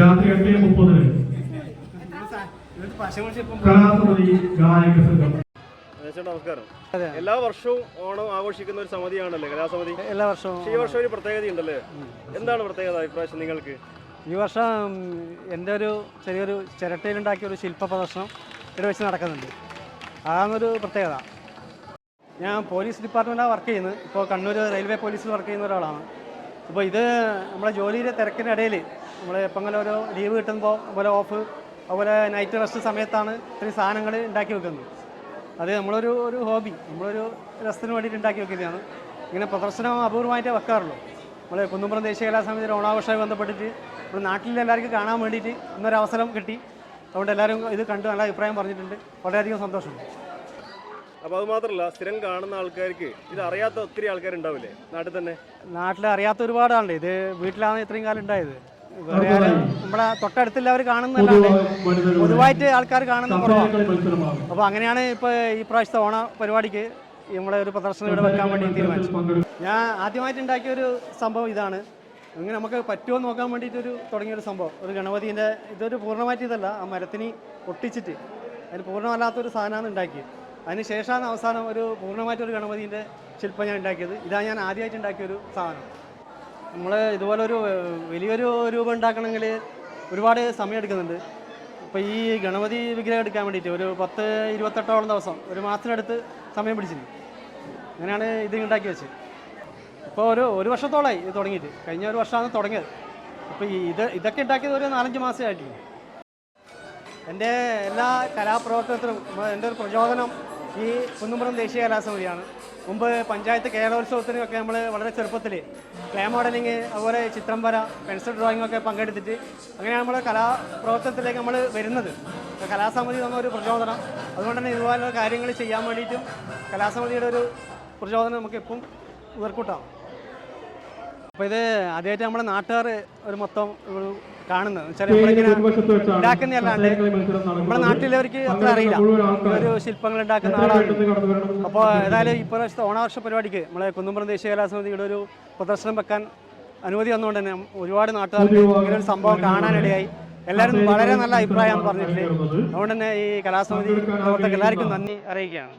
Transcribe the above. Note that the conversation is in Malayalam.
രാത്രി എട്ട് മുപ്പതിന്. കലാസമിതി ഗായക സംഘം. ചേട്ടാ നമസ്കാരം. എല്ലാ വർഷവും ഓണം ആഘോഷിക്കുന്ന ഒരു സമിതിയാണല്ലേ കലാസമിതി? എല്ലാ വർഷവും ഈ വർഷം ഒരു പ്രത്യേകത ഉണ്ടല്ലേ? എന്താണ് പ്രത്യേകത ഇപ്രാവശ്യം നിങ്ങൾക്ക്? ഈ വർഷം എന്റെ ഒരു ചെറിയൊരു ചിരട്ടയിലുണ്ടാക്കിയ ഒരു ശില്പ പ്രദർശനം ഇവിടെ വെച്ച് നടക്കുന്നുണ്ട്. അതാണൊരു പ്രത്യേകത. ഞാൻ പോലീസ് ഡിപ്പാർട്ട്മെന്റാണ് വർക്ക് ചെയ്യുന്നത്. ഇപ്പോൾ കണ്ണൂർ റെയിൽവേ പോലീസിൽ വർക്ക് ചെയ്യുന്ന ഒരാളാണ്. അപ്പോൾ ഇത് നമ്മളെ ജോലിയിലെ തിരക്കിനിടയിൽ നമ്മൾ എപ്പോഴെങ്കിലും ഒരു ലീവ് കിട്ടുമ്പോൾ അതുപോലെ ഓഫ് അതുപോലെ നൈറ്റ് റെസ്റ്റ് സമയത്താണ് ഇത്രയും സാധനങ്ങൾ ഉണ്ടാക്കി വെക്കുന്നത്. അത് നമ്മളൊരു ഒരു ഹോബി നമ്മളൊരു രസത്തിന് വേണ്ടിയിട്ട് ഉണ്ടാക്കി വെക്കുന്നതാണ്. ഇങ്ങനെ പ്രദർശനം അപൂർവമായിട്ടേ വെക്കാറുള്ളൂ. നമ്മൾ കുന്നുംപുറം ദേശീയ കലാസമിതിയുടെ ഓണാഘോഷമായി ബന്ധപ്പെട്ടിട്ട് നമ്മുടെ നാട്ടിലെ എല്ലാവർക്കും കാണാൻ വേണ്ടിയിട്ട് ഇന്നൊരു അവസരം കിട്ടി. അതുകൊണ്ട് എല്ലാവരും ഇത് കണ്ട് നല്ല അഭിപ്രായം പറഞ്ഞിട്ടുണ്ട്. വളരെയധികം സന്തോഷമുണ്ട്. അപ്പോൾ അത് മാത്രമല്ല സ്ഥിരം കാണുന്ന ആൾക്കാർക്ക് ഇത് അറിയാത്ത ഒത്തിരി ആൾക്കാരുണ്ടാവില്ലേ? നാട്ടിൽ തന്നെ? നാട്ടിൽ അറിയാത്ത ഒരുപാട് ആളുണ്ട്. ഇത് വീട്ടിലാണ് ഇത്രയും കാലം ഉണ്ടായത്. നമ്മളെ തൊട്ടടുത്തില്ല അവർ കാണുന്നതല്ലാണ്ട് പൊതുവായിട്ട് ആൾക്കാർ കാണുന്ന കുറവാണ് അപ്പോൾ അങ്ങനെയാണ് ഇപ്പോൾ ഈ പ്രാവശ്യത്തെ ഓണ പരിപാടിക്ക് നമ്മളെ ഒരു പ്രദർശനം ഇവിടെ വെക്കാൻ വേണ്ടി തീരുമാനിച്ചു ഞാൻ ആദ്യമായിട്ട് ഉണ്ടാക്കിയ ഒരു സംഭവം ഇതാണ്. ഇങ്ങനെ നമുക്ക് പറ്റുമോ എന്ന് നോക്കാൻ വേണ്ടിയിട്ടൊരു തുടങ്ങിയൊരു സംഭവം. ഒരു ഗണപതിന്റെ ഇതൊരു പൂർണമായിട്ട് ഇതല്ല ആ മരത്തിന് ഒട്ടിച്ചിട്ട് അതിന് പൂർണമല്ലാത്തൊരു സാധനമാണ് ഉണ്ടാക്കിയത്. അതിന് ശേഷമാണ് അവസാനം ഒരു പൂർണമായിട്ടൊരു ഗണപതിന്റെ ശില്പം ഞാൻ ഉണ്ടാക്കിയത്. ഇതാണ് ഞാൻ ആദ്യമായിട്ട് ഉണ്ടാക്കിയൊരു സാധനം. നമ്മൾ ഇതുപോലൊരു ഒരു വലിയൊരു രൂപം ഉണ്ടാക്കണമെങ്കിൽ ഒരുപാട് സമയം എടുക്കുന്നുണ്ട്. ഇപ്പോൾ ഈ ഗണപതി വിഗ്രഹം എടുക്കാൻ വേണ്ടിയിട്ട് ഒരു പത്ത് ഇരുപത്തെട്ടോളം ദിവസം ഒരു മാസത്തിനടുത്ത് സമയം പിടിച്ചിട്ടുണ്ട് അങ്ങനെയാണ് ഇത് ഉണ്ടാക്കി വെച്ചത്. ഇപ്പോൾ ഒരു ഒരു വർഷത്തോളമായി ഇത് തുടങ്ങിയിട്ട്. കഴിഞ്ഞ ഒരു വർഷമാണ് തുടങ്ങിയത്. അപ്പോൾ ഈ ഇത് ഇതൊക്കെ ഉണ്ടാക്കിയത് ഒരു നാലഞ്ച് മാസമായിട്ടില്ല? എന്റെ എല്ലാ കലാപ്രവർത്തനത്തിനും എന്റെ ഒരു പ്രചോദനം ഈ കുന്നുംപുറം ദേശീയ കലാസമിതിയാണ്. മുമ്പ് പഞ്ചായത്ത് കേരളോത്സവത്തിനൊക്കെ നമ്മൾ വളരെ ചെറുപ്പത്തിൽ ക്ലേ മോഡലിങ് അതുപോലെ ചിത്രം വര പെൻസിൽ ഡ്രോയിങ് ഒക്കെ പങ്കെടുത്തിട്ട് അങ്ങനെയാണ് നമ്മൾ കലാപ്രവർത്തനത്തിലേക്ക് നമ്മൾ വരുന്നത്. കലാസമിതി ഒരു പ്രചോദനം. അതുകൊണ്ട് തന്നെ ഇതുപോലുള്ള കാര്യങ്ങൾ ചെയ്യാൻ വേണ്ടിയിട്ടും കലാസമിതിയുടെ ഒരു പ്രചോദനം നമുക്ക് ഇപ്പം ഉയർക്കൂട്ടാം. അപ്പോൾ ഇത് ആദ്യമായിട്ട് നമ്മുടെ നാട്ടുകാർ ഒരു മൊത്തം ഒരു കാണുന്നത്. വെച്ചാൽ നമ്മളിങ്ങനെ ഉണ്ടാക്കുന്നതല്ലാണ്ട്. നമ്മുടെ നാട്ടിലവർക്ക് അത്ര അറിയില്ല. ഒരു ശില്പങ്ങൾ ഉണ്ടാക്കുന്ന ആളാണ്. അപ്പോൾ ഏതായാലും ഇപ്രാവശ്യത്തെ ഓണാവർഷ പരിപാടിക്ക് നമ്മളെ കുന്നുംപുറം ദേശീയ കലാസമിതിയുടെ ഒരു പ്രദർശനം വെക്കാൻ അനുമതി വന്നുകൊണ്ട് തന്നെ ഒരുപാട് നാട്ടുകാർക്ക് ഇങ്ങനെ ഒരു സംഭവം കാണാനിടയായി. എല്ലാവരും വളരെ നല്ല അഭിപ്രായമാണ് പറഞ്ഞിട്ടുള്ളത് അതുകൊണ്ട് തന്നെ ഈ കലാസമിതി പ്രവർത്തകർക്ക് എല്ലാവർക്കും നന്ദി അറിയിക്കുകയാണ്.